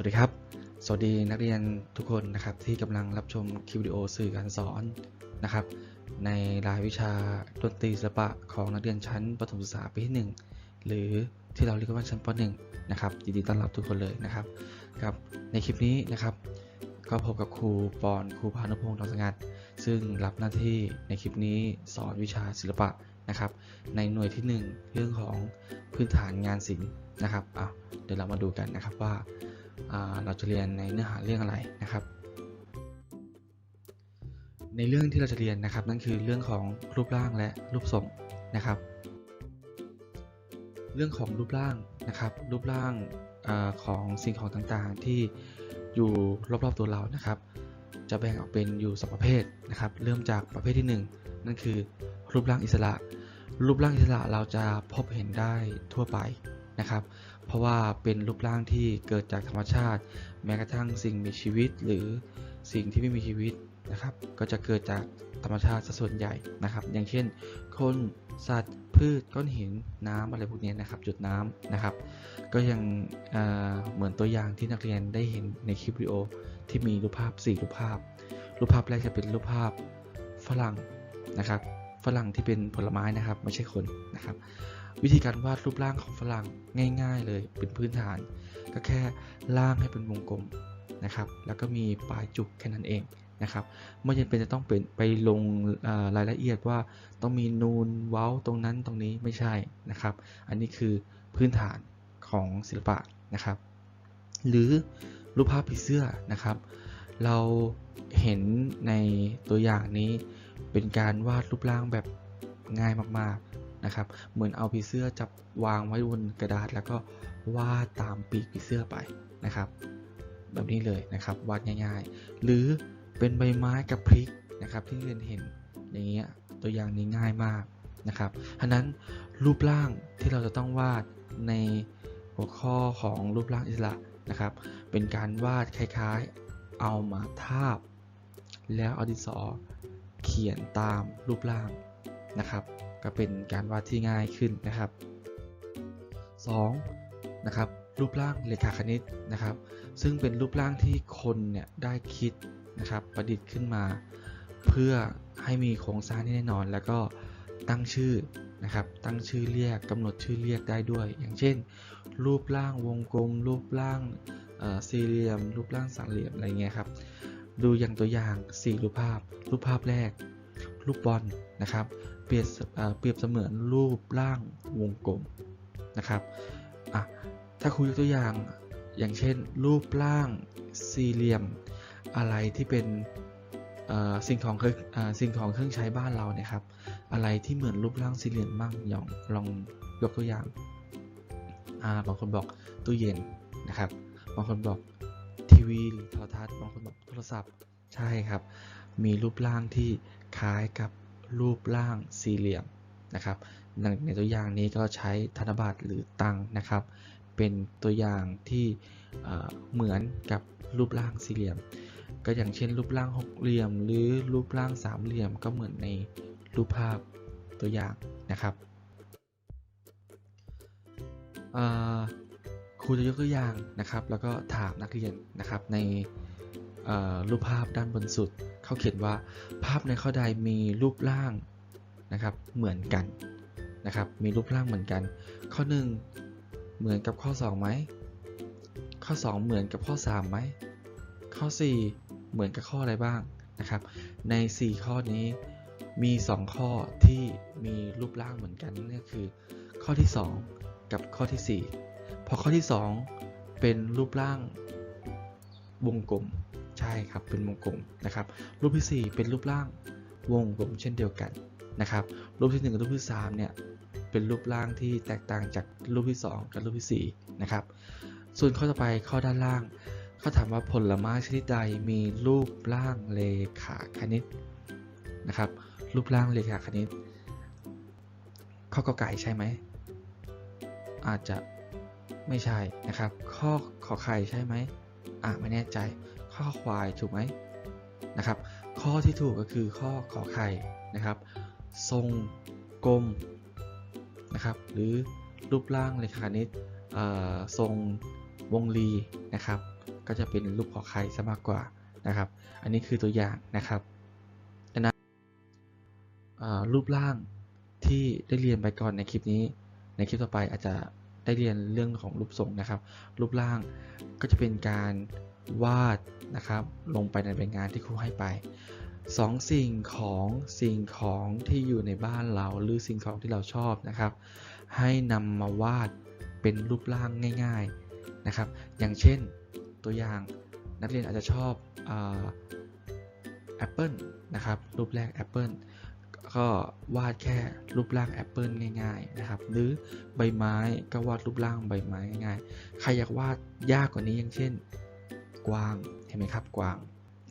วัสดีครับ สวัสดีนักเรียนทุกคนนะครับที่กำลังรับชมคลิปวิดีโอสื่อการสอนนะครับ ในรายวิชาดนตรีศิลปะของนักเรียนชั้นประถมศึกษาปีที่1หรือที่เราเรียกว่าชั้นป .1 นะครับยินดีต้อนรับทุกคนเลยนะครับครับ ในคลิปนี้นะครับ ก็พบกับครูปอนครูพานุพงศ์ดอกสงัด ซึ่งรับหน้าที่ในคลิปนี้สอนวิชาศิลปะนะครับ ในหน่วยที่ 1 เรื่องของพื้นฐานงานศิลป์นะครับอะเดี๋ยวเรามาดูกันนะครับว่า เราจะเรียนในเนื้อหาเรื่องอะไรนะครับ ในเรื่องที่เราจะเรียนนะครับ นั่นคือเรื่องของรูปร่างและรูปทรงนะครับ เรื่องของรูปร่างนะครับ รูปร่างอของสิ่งของต่างๆที่อยู่รอบๆตัวเรานะครับ จะแบ่งออกเป็นอยู่สองประเภทนะครับ เริ่มจากประเภทที่หนึ่งนั่นคือรูปร่างอิสระ รูปร่างอิสระเราจะพบเห็นได้ทั่วไป นะครับ เพราะว่าเป็นรูปร่างที่เกิดจากธรรมชาติ แม้กระทั่งสิ่งมีชีวิตหรือสิ่งที่ไม่มีชีวิตนะครับ ก็จะเกิดจากธรรมชาติส่วนใหญ่นะครับ อย่างเช่น คนสัตว์พืชก้อนหินน้ำอะไรพวกนี้นะครับ จุดน้ำนะครับ ก็ยังเเหมือนตัวอย่างที่นักเรียนได้เห็นในคลิปวิดีโอที่มีรูปภาพ 4 รูปภาพ รูปภาพแรกจะเป็นรูปภาพฝรั่งนะครับฝรั่งที่เป็นผลไม้นะครับ ไม่ใช่คนนะครับ วิธีการวาดรูปร่างของฝรั่งง่าย ๆ เลยเป็นพื้นฐาน ก็แค่ล่างให้เป็นวงกลมนะครับ แล้วก็มีปลายจุกแค่นั้นเองนะครับไม่จำเป็นจะต้องเป็นไปลงรายละเอียดว่าต้องมีนูนเว้าตรงนั้นตรงนี้ไม่ใช่นะครับ อันนี้คือพื้นฐานของศิลปะนะครับ หรือรูปภาพผีเสื้อนะครับ เราเห็นในตัวอย่างนี้เป็นการวาดรูปร่างแบบง่ายมากๆ นะครับ เหมือนเอาผีเสื้อจับวางไว้บนกระดาษ แล้วก็วาดตามปีกผีเสื้อไปนะครับ แบบนี้เลยนะครับวาดง่ายๆ หรือเป็นใบไม้กับพริกนะครับที่เรียนเห็นอย่างเงี้ยตัวอย่างนี้ง่ายมากนะครับฉะนั้นรูปร่างที่เราจะต้องวาดในหัวข้อของรูปร่างอิสระนะครับ เป็นการวาดคล้ายๆ เอามาทาบ แล้วเอาดินสอเขียนตามรูปร่างนะครับ ก็เป็นการวาดที่ง่ายขึ้นนะครับ 2. นะครับรูปร่างเลขาคณิตนะครับ ซึ่งเป็นรูปร่างที่คนเนี่ยได้คิดนะครับประดิษฐ์ขึ้นมา เพื่อให้มีโครงสร้างที่แน่นอน แล้วก็ตั้งชื่อนะครับ ตั้งชื่อเรียกกำหนดชื่อเรียกได้ด้วย อย่างเช่น รูปร่างวงกลม รูปร่างสี่เหลี่ยม รูปร่างสามเหลี่ยมอะไรเงี้ยครับดูอย่างตัวอย่าง 4 รูปภาพ รูปภาพแรก รูปบอลนะครับ เปรียบเปรียบเสมือนรูปร่างวงกลมนะครับอะถ้าครูยกตัวอย่างอย่างเช่น รูปร่างสี่เหลี่ยมอะไรที่เป็นสิ่งของเครื่องสิ่งของเครื่องใช้บ้านเราเนี่ยครับ อะไรที่เหมือนรูปร่างสี่เหลี่ยมบ้างลองลองยกตัวอย่างาบางคนบอกตู้เย็นนะครับ บางคนบอกทีวีหรือโทรทัศน์บางคนบอกโทรศัพท์ใช่ครับ มีรูปร่างที่คล้ายกับ รูปร่างสี่เหลี่ยมนะครับในตัวอย่างนี้ก็ใช้ธนบัตรหรือตังนะครับ เป็นตัวอย่างที่เหมือนกับรูปร่างสี่เหลี่ยม ก็อย่างเช่น รูปร่างหกเหลี่ยม หรือรูปร่างสามเหลี่ยมก็เหมือนในรูปภาพตัวอย่างนะครับครูจะยกตัวอย่างนะครับ แล้วก็ถามนักเรียนนะครับในรูปภาพด้านบนสุด เขาเขียนว่าภาพในข้อใดมีรูปร่างนะครับเหมือนกันนะครับ มีรูปร่างเหมือนกัน ข้อ 1 เหมือนกับข้อ2ไหมข้อ 2 เหมือนกับข้อ3ไหมข้อ 4 เหมือนกับข้ออะไรบ้างนะครับ ใน 4 ข้อนี้มี 2 ข้อที่มีรูปร่างเหมือนกันนั่นก็คือ ข้อที่ 2 กับข้อที่4พอข้อที่ 2 เป็นรูปร่างวงกลม ใช่ครับเป็นวงกลมนะครับรูปที่ 4 เป็นรูปร่างวงกลมเช่นเดียวกันนะครับรูปที่ 1 กับรูปที่3เนี่ยเป็นรูปร่างที่แตกต่างจากรูปที่ 2 กับรูปที่4นะครับส่วนข้อต่อไปข้อด้านล่างเขาถามว่าผลไม้ชนิดใดมีรูปร่างเลขาคณิตนะครับรูปร่างเลขาคณิต ข้อกอไก่ใช่ไหมอาจจะไม่ใช่นะครับ ข้อขอไข่ใช่ไหมอะไม่แน่ใจ ข้อควายถูกไหมนะครับ ข้อที่ถูกก็คือข้อขอไข่นะครับ ทรงกลมนะครับ หรือรูปร่างเลขาคณิตทรงวงรีนะครับ ก็จะเป็นรูปขอไข่ซะมากกว่านะครับ อันนี้คือตัวอย่างนะครับดังนั้นรูปร่างที่ได้เรียนไปก่อนในคลิปนี้ ในคลิปต่อไปอาจจะได้เรียนเรื่องของรูปทรงนะครับ รูปร่างก็จะเป็นการ วาดนะครับลงไปในใบงานที่ครูให้ไปสองสิ่งของสิ่งของที่อยู่ในบ้านเราหรือสิ่งของที่เราชอบนะครับ ให้นำมาวาดเป็นรูปร่างง่ายๆนะครับ อย่างเช่นตัวอย่างนักเรียนอาจจะชอบแอปเปิลนะครับรูปแรกแอปเปิลก็วาดแค่รูปร่างแอปเปิลง่ายๆนะครับหรือใบไม้ก็วาดรูปร่างใบไม้ง่ายๆใครอยากวาดยากกว่านี้อย่างเช่น กวางเห็นไหมครับกวาง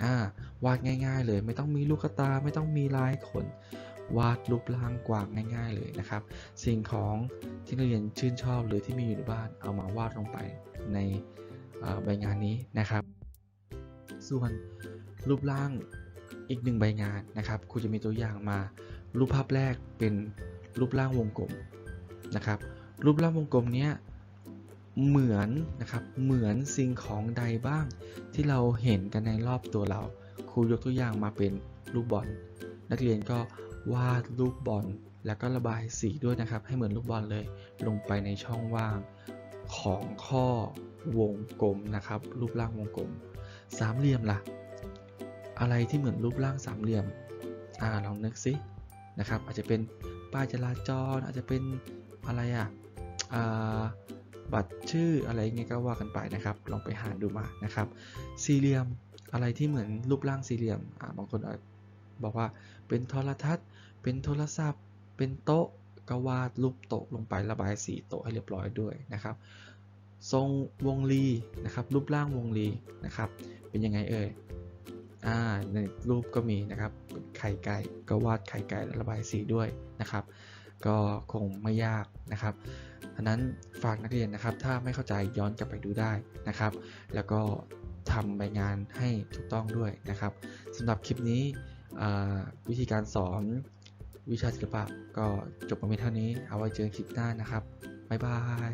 อ่าวาดง่าย ๆ เลยไม่ต้องมีลูกตาไม่ต้องมีลายขน วาดรูปร่างกวางง่าย ๆ เลยนะครับ สิ่งของที่นักเรียนชื่นชอบหรือที่มีอยู่ในบ้านเอามาวาดลงไปในใบงานนี้นะครับ ส่วนรูปร่างอีกหนึ่งใบงานนะครับครูจะมีตัวอย่างมา รูปภาพแรกเป็นรูปร่างวงกลมนะครับ รูปร่างวงกลมเนี้ย เหมือนนะครับ เหมือนสิ่งของใดบ้าง ที่เราเห็นกันในรอบตัวเรา ครูยกตัวอย่างมาเป็นลูกบอล นักเรียนก็วาดลูกบอล แล้วก็ระบายสีด้วยนะครับ ให้เหมือนลูกบอลเลย ลงไปในช่องว่างของข้อวงกลมนะครับ รูปร่างวงกลม สามเหลี่ยมล่ะ อะไรที่เหมือนรูปร่างสามเหลี่ยม อ่าลองนึกสินะครับ อาจจะเป็นป้ายจราจร อาจจะเป็นอะไรอะอ่า บัตรชื่ออะไรเงี้ยก็ว่ากันไปนะครับ ลองไปหาดูมานะครับ สี่เหลี่ยมอะไรที่เหมือนรูปร่างสี่เหลี่ยมบางคนอบอกว่าเป็นโทรทัศน์ เป็นโทรศัพท์ เป็นโต๊ะก็วาดรูปโต๊ะลงไประบายสีโต๊ะให้เรียบร้อยด้วยนะครับ ทรงวงรีนะครับ รูปร่างวงรีนะครับ เป็นยังไงเอ่ยอ่าในรูปก็มีนะครับ ไข่ไก่ก็วาดไข่ไก่ระบายสีด้วยนะครับ ก็คงไม่ยากนะครับ อันนั้นฝากนักเรียนนะครับ ถ้าไม่เข้าใจย้อนกลับไปดูได้นะครับ แล้วก็ทำใบงานให้ถูกต้องด้วยนะครับสำหรับคลิปนี้วิธีการสอนวิชาศิลปะก็จบมาเพียงเท่านี้ เอาไว้เจอคลิปหน้านะครับ บ๊ายบาย